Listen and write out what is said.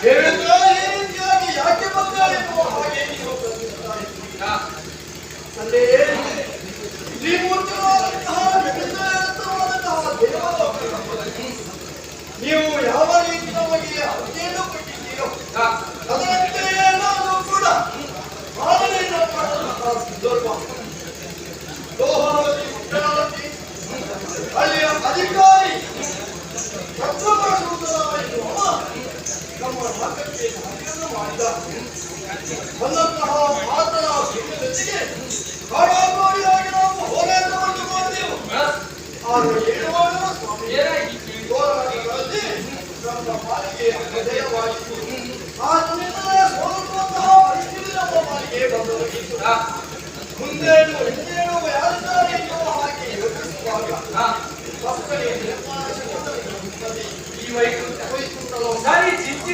ಈ ರೀತಿಯಾಗಿ ಯಾಕೆ ಬಂದ ಎನ್ನುವ ಹಾಗೆ ನಮ್ಮ ನಾಟಕಕ್ಕೆ ಹಾಗೆಯನ್ನು ಮಾಡಿದ ಬಂದಂತಹ ಮಾತನ ಜೊತೆಗೆ ಕಾಡಾಗೋಡಿಯಾಗಿ ನಾವು ಹೋರಾಟವನ್ನು ಮಾಡಿದೆವು ಆದರೆ ಏನು ಮಾಡೋಣ ಸ್ವಾಮಿ ಹೋರಾಟಗಳಲ್ಲಿ ನಮ್ಮ ಪಾಲಿಗೆ ಅಜಯವಾಯಿತು ಆದ್ದರಿಂದ ಸೋಲುವಂತಹ ಪರಿಸ್ಥಿತಿ ನಮ್ಮ ಪಾಲಿಗೆ ಮುಂದೆ